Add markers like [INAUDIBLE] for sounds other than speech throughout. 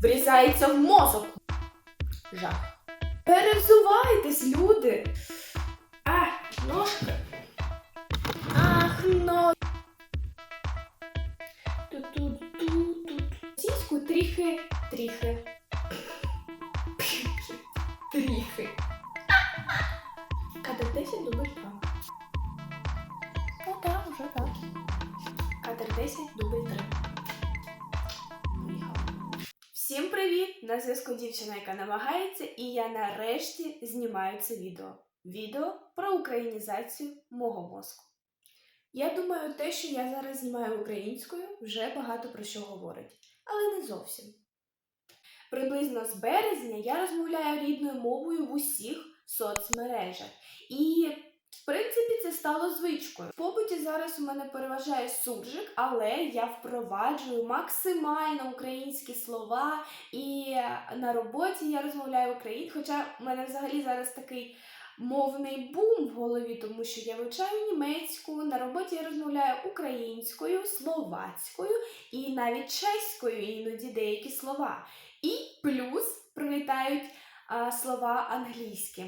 врізається в мозок. Жах. Перевзувайтесь, люди. А, ножка. Ах, но. Ту-ту-ту-ту. Сіську тріхи, тріхи. Тріхи. Кадр 10 дубль 2. Ну так, уже так. Кадр 10 дубль 3. На зв'язку дівчина, яка намагається, і я нарешті знімаю це відео. Відео про українізацію мого мозку. Я думаю, те, що я зараз знімаю українською, вже багато про що говорить, але не зовсім. Приблизно з березня я розмовляю рідною мовою в усіх соцмережах. І, в принципі, це стало звичкою. В побуті зараз у мене переважає суржик, але я впроваджую максимально українські слова, і на роботі я розмовляю українською. Хоча в мене взагалі зараз такий мовний бум в голові, тому що я вивчаю німецьку, на роботі я розмовляю українською, словацькою і навіть чеською іноді деякі слова. І плюс прилітають а, слова англійські.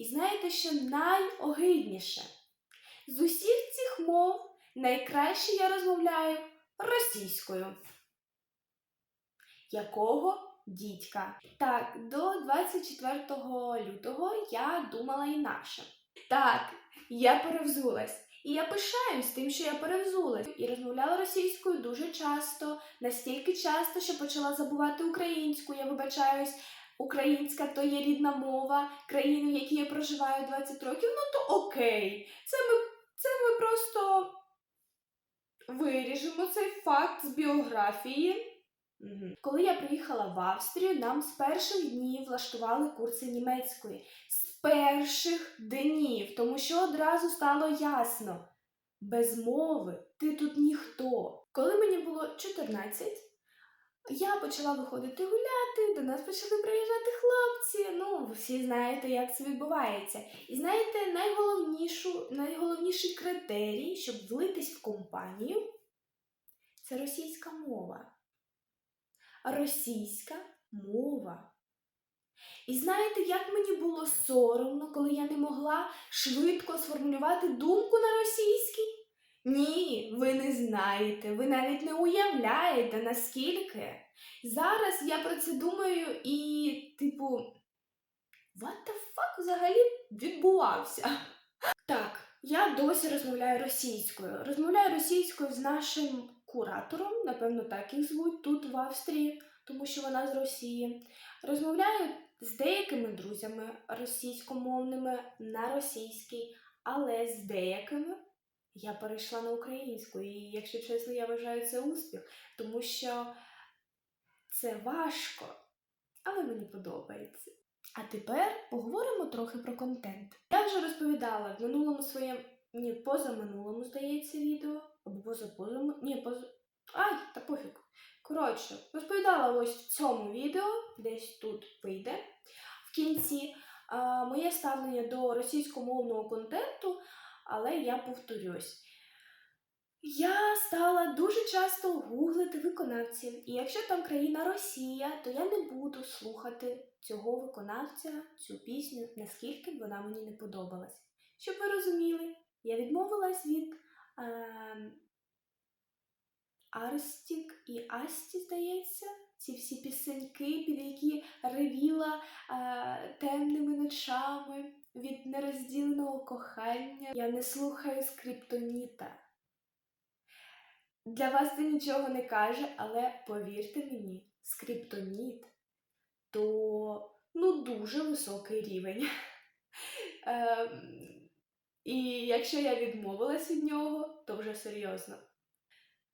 І знаєте, що найогидніше? З усіх цих мов найкраще я розмовляю російською. Якого дідька? Так, до 24 лютого я думала інакше. Так, я перевзулась. І я пишаюсь тим, що я перевзулась. І розмовляла російською дуже часто, настільки часто, що почала забувати українську. Я вибачаюсь, українська то є рідна мова країни, в якій я проживаю 20 років. Ну то окей. Це ми, це ми просто виріжемо цей факт з біографії. Коли я приїхала в Австрію, нам з перших днів влаштували курси німецької. З перших днів, тому що одразу стало ясно. Без мови ти тут ніхто. Коли мені було 14, я почала виходити гуляти, до нас почали приїжджати хлопці. Ну, ви всі знаєте, як це відбувається. І знаєте, найголовнішу, найголовніший критерій, щоб влитись в компанію, це російська мова. Російська мова. І знаєте, як мені було соромно, коли я не могла швидко сформулювати думку на російській? Ні, ви не знаєте, ви навіть не уявляєте, наскільки. Зараз я про це думаю і, типу, what the fuck взагалі відбувався? Так, я досі розмовляю російською. Розмовляю російською з нашим куратором, напевно, так їх звуть тут в Австрії, тому що вона з Росії. Розмовляю з деякими друзями російськомовними на російській, але з деякими я перейшла на українську. І, якщо чесно, я вважаю це успіх, тому що це важко, але мені подобається. А тепер поговоримо трохи про контент. Я вже розповідала в минулому своєму, ні, позаминулому, здається, відео, або позапозаму, ні, поза. Ай, та пофіг. Коротше, розповідала ось в цьому відео, десь тут вийде, в кінці, а, моє ставлення до російськомовного контенту, але я повторюсь. Я стала дуже часто гуглити виконавців, і якщо там країна Росія, то я не буду слухати цього виконавця, цю пісню, наскільки б вона мені не подобалась. Щоб ви розуміли, я відмовилась від е, Арстік і Асті, здається, ці всі пісеньки, під які ревіла е, темними ночами від нерозділеного кохання. Я не слухаю скриптоніта. Для вас це нічого не каже, але повірте мені, скриптоніт то ну, дуже високий рівень. [LAUGHS] Ем, і якщо я відмовилась від нього, то вже серйозно.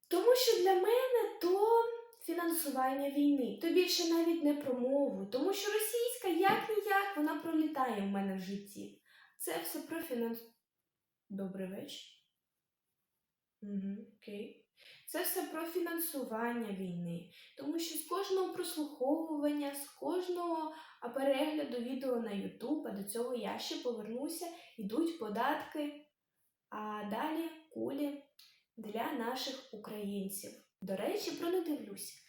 Тому що для мене то фінансування війни, то більше навіть не про мову, тому що російська як ніяк вона пролітає в мене в житті. Це все про фінанс. Добрий вечір. Угу, окей. Це все про фінансування війни, тому що з кожного прослуховування, з кожного перегляду відео на YouTube, а до цього я ще повернуся, йдуть податки, а далі кулі для наших українців. До речі, про не дивлюся.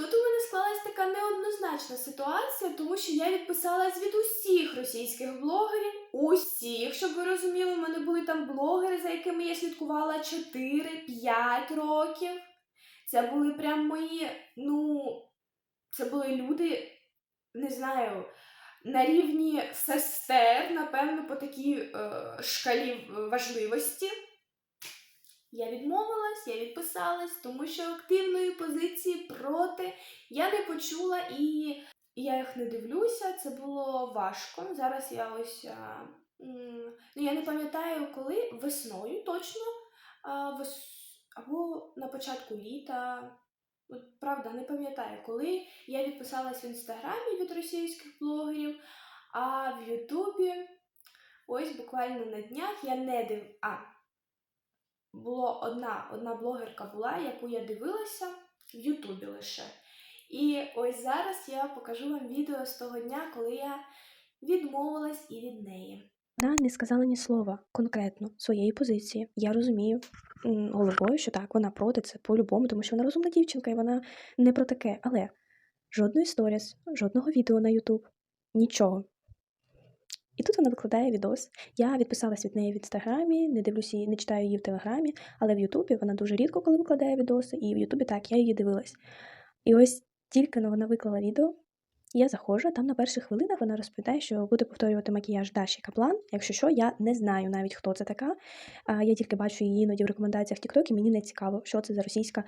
Тут у мене склалась така неоднозначна ситуація, тому що я відписалась від усіх російських блогерів. Усіх, щоб ви розуміли, у мене були там блогери, за якими я слідкувала 4-5 років. Це були прям мої, ну, це були люди, не знаю, на рівні сестер, напевно, по такій е, шкалі важливості. Я відмовилась, я відписалась, тому що активної позиції проти я не почула і я їх не дивлюся. Це було важко. Зараз я ось ну я не пам'ятаю, коли весною точно або на початку літа. От, правда, не пам'ятаю, коли я відписалась в інстаграмі від російських блогерів, а в Ютубі ось буквально на днях я не див. А, було одна, одна блогерка була, яку я дивилася в Ютубі лише. І ось зараз я покажу вам відео з того дня, коли я відмовилась і від неї. Вона не сказала ні слова конкретно своєї позиції. Я розумію головою, що так, вона проти це по-любому, тому що вона розумна дівчинка і вона не про таке. Але жодної сторіс, жодного відео на Ютуб, нічого. І тут вона викладає відос. Я відписалась від неї в інстаграмі, не дивлюся її, не читаю її в телеграмі, але в Ютубі вона дуже рідко коли викладає відоси, і в Ютубі так, я її дивилась. І ось тільки но вона виклала відео, я заходжу, там на перших хвилинах вона розповідає, що буде повторювати макіяж Даші Каплан. Якщо що, я не знаю навіть, хто це така. Я тільки бачу її іноді в рекомендаціях TikTok, і мені не цікаво, що це за російська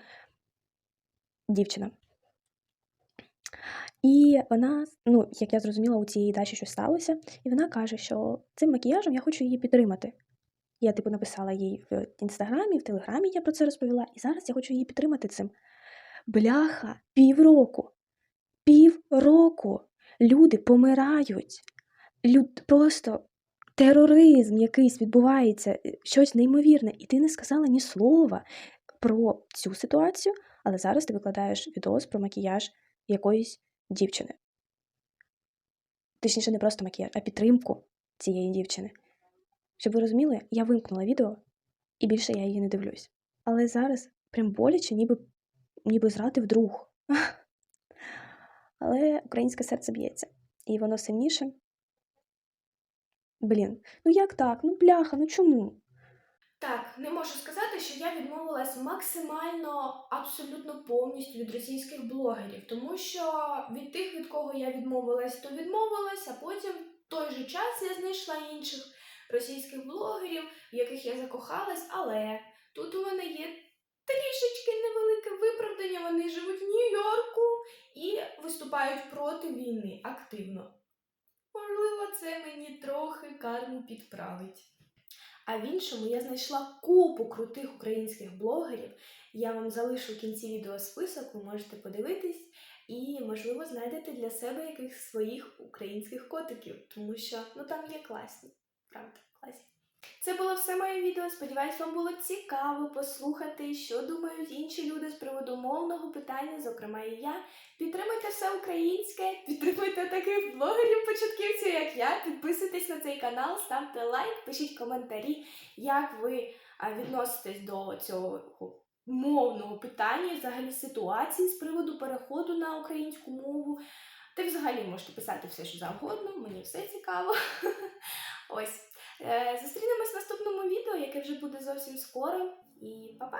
дівчина. І вона, ну, як я зрозуміла, у цієї Даші щось сталося, і вона каже, що цим макіяжем я хочу її підтримати. Я, типу, написала їй в інстаграмі, в телеграмі я про це розповіла, і зараз я хочу її підтримати цим. Бляха, півроку. Півроку люди помирають. Люд... Просто тероризм якийсь відбувається, е, щось неймовірне, і ти не сказала ні слова про цю ситуацію, але зараз ти викладаєш відос про макіяж якоїсь дівчини. Точніше, не просто макіяж, а підтримку цієї дівчини. Щоб ви розуміли, я вимкнула відео, і більше я її не дивлюсь. Але зараз прям боляче, ніби, ніби зрадив друг. Але українське серце б'ється, і воно сильніше. Блін, ну як так? Ну бляха, ну чому? Так, не можу сказати, що я відмовилась максимально абсолютно повністю від російських блогерів, тому що від тих, від кого я відмовилась, то відмовилась, а потім в той же час я знайшла інших російських блогерів, в яких я закохалась, але тут у мене є трішечки невелике виправдання. Вони живуть в Нью-Йорку і виступають проти війни активно. Можливо, це мені трохи карму підправить. А в іншому я знайшла купу крутих українських блогерів. Я вам залишу в кінці відео список, ви можете подивитись і, можливо, знайдете для себе якихось своїх українських котиків, тому що ну там є класні, правда, класні. Це було все моє відео. Сподіваюсь, вам було цікаво послухати, що думають інші люди з приводу мовного питання, зокрема і я. Підтримуйте все українське, підтримуйте таких блогерів-початківців, як я. Підписуйтесь на цей канал, ставте лайк, пишіть коментарі, як ви відноситесь до цього мовного питання, взагалі ситуації з приводу переходу на українську мову. Та взагалі можете писати все, що завгодно, мені все цікаво. [LAUGHS] Ось. Е, Зустрінемось в наступному відео, яке вже буде зовсім скоро. І па-па!